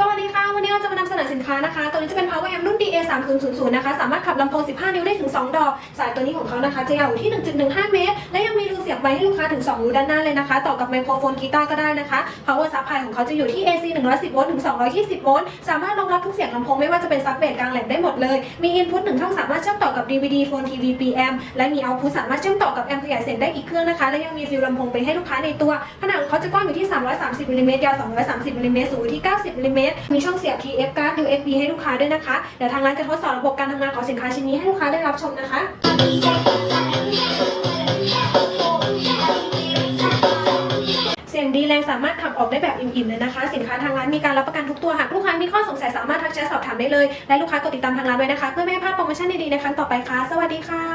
สวัสดีค่ะ วันนี้เราจะมานำเสนอสินค้านะคะ ตัวนี้จะเป็น Power Amp รุ่น DA 3 0 0 0นะคะ สามารถขับลำโพง 15 นิ้วได้ถึง 2 ดอก สายตัวนี้ของเขานะคะ จะยาวที่ 1.15 เมตร บไม้ให้ลูกค้าถึง 2 รูด้านหน้าเลยนะคะ ต่อกับไมโครโฟนกีตาร์ก็ได้นะคะ power supply ของเขาจะอยู่ที่ AC 110โวลต์ถึง 220โวลต์สามารถรองรับทุกเสียงลำโพงไม่ว่าจะเป็นซับเบสกลางแหลมได้หมดเลย มี input 1ช่องสามารถเชื่อมต่อกับ DVD โฟน TV PM และมี output สามารถเชื่อมต่อกับแอมป์ขยายเสียงได้อีกเครื่องนะคะ และยังมีฟิลลำโพงไปให้ลูกค้าในตัว ขนาดของเขาจะกว้างอยู่ที่ 330มิลลิเมตรยาว 230มิลลิเมตรสูงอยู่ที่ 90มิลลิเมตรมีช่องเสียบ TF card USB ให้ลูกค้าด้วยนะคะเดี๋ยวทางร้านจะทดสอบระบบการทำงานของสินค้าชิ้นนี้ให้ลูกค้าได้รับชมนะคะ แรงสามารถขับออกได้แบบอิ่มๆเลยนะคะ สินค้าทางร้านมีการรับประกันทุกตัวหากลูกค้ามีข้อสงสัยสามารถทักแชทสอบถามได้เลย และลูกค้ากดติดตามทางร้านไว้นะคะ เพื่อไม่ให้พลาดโปรโมชั่นดีๆในครั้งต่อไปค่ะ สวัสดีค่ะ